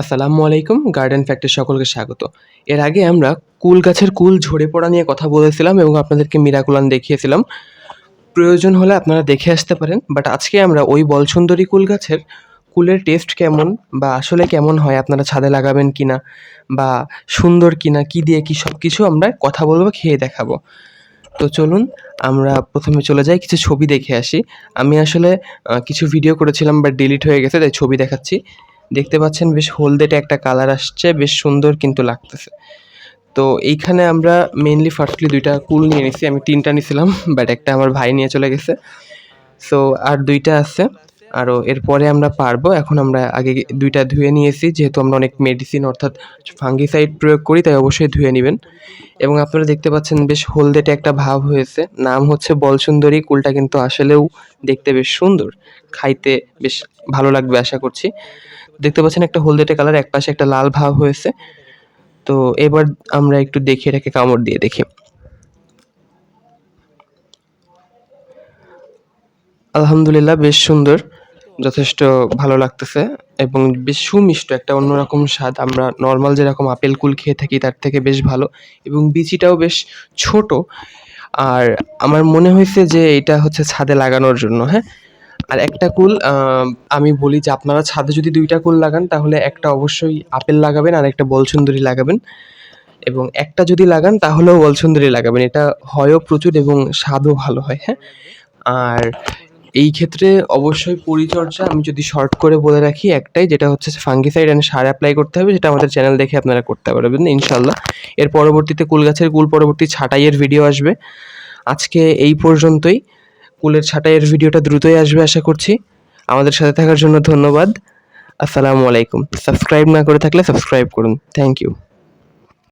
আসসালামু আলাইকুম garden factory সকলকে স্বাগত। এর আগে আমরা কুল গাছের কুল ঝরে পড়া নিয়ে কথা বলেছিলাম এবং আপনাদেরকে মিরাকুলান দেখিয়েছিলাম। প্রয়োজন হলে আপনারা দেখে আসতে পারেন বাট আজকে আমরা ওই বলসুন্দরী কুল গাছের কুলের টেস্ট কেমন বা আসলে কেমন হয়, আপনারা ছাদে লাগাবেন কি না বা সুন্দর কি না কী দিয়ে কী সব কিছু আমরা কথা বলব, খেয়ে দেখাবো। তো চলুন, আমরা প্রথমে চলে যাই, কিছু ছবি দেখে আসি। আমি আসলে কিছু ভিডিও করেছিলাম বা ডিলিট হয়ে গেছে, তাই ছবি দেখাচ্ছি। দেখতে পাচ্ছেন বেশ হলদেটে একটা কালার আসছে, বেশ সুন্দর কিন্তু লাগতেছে। তো এইখানে আমরা মেনলি ফার্স্টলি দুইটা কুল নিয়ে নিছি, আমি তিনটা নিছিলাম বাট একটা আমার ভাই নিয়ে চলে গেছে। সো আর দুইটা আছে। আরও এরপরে আমরা পারব। এখন আমরা আগে দুইটা ধুয়ে নিয়েছি, যেহেতু আমরা অনেক মেডিসিন অর্থাৎ ফাঙ্গিসাইড প্রয়োগ করি, তাই অবশ্যই ধুয়ে নেবেন। এবং আপনারা দেখতে পাচ্ছেন বেশ হলদেটে একটা ভাব হয়েছে। নাম হচ্ছে বলসুন্দরী, কুলটা কিন্তু আসলেও দেখতে বেশ সুন্দর। খাইতে বেশ ভালো লাগবে আশা করছি। দেখতে পাচ্ছেন একটা হলদেটে কালার এক পাশে একটা লাল ভাব হয়েছে। তো এবার আমরা একটু দেখি, এটাকে কামড় দিয়ে দেখি। আলহামদুলিল্লাহ, বেশ সুন্দর। যথেষ্ট ভালো লাগতেছে এবং বেশ সুমিষ্ট একটা অন্যরকম স্বাদ। আমরা নর্মাল যেরকম আপেল কুল খেয়ে থাকি তার থেকে বেশ ভালো এবং বিচিটাও বেশ ছোট। আর আমার মনে হয়েছে যে এটা হচ্ছে ছাদে লাগানোর জন্য হ্যাঁ? আর একটা কুল আমি বলি যে আপনারা ছাদে যদি দুইটা কুল লাগান, তাহলে একটা অবশ্যই আপেল লাগাবেন আর একটা বলসুন্দরী লাগাবেন। এবং একটা যদি লাগান, তাহলেও বলসুন্দরী লাগাবেন। এটা হয়ও প্রচুর এবং স্বাদও ভালো হয় হ্যাঁ? আর এই ক্ষেত্রে অবশ্যই পরিচর্যা, আমি যদি শর্ট করে বলে রাখি একটাই, যেটা হচ্ছে ফাঙ্গিসাইড অ্যান্ড সার অ্যাপ্লাই করতে হবে, যেটা আমাদের চ্যানেল দেখে আপনারা করতে পারবেন ইনশাল্লাহ এর পরবর্তীতে কুল গাছের কুল পরবর্তী ছাটাইয়ের ভিডিও আসবে। আজকে এই পর্যন্তই। কুলের ছাঁটাইয়ের ভিডিওটা দ্রুতই আসবে, আশা করছি। আমাদের সাথে থাকার জন্য ধন্যবাদ। আসসালামু আলাইকুম। সাবস্ক্রাইব না করে থাকলে সাবস্ক্রাইব করুন। Thank you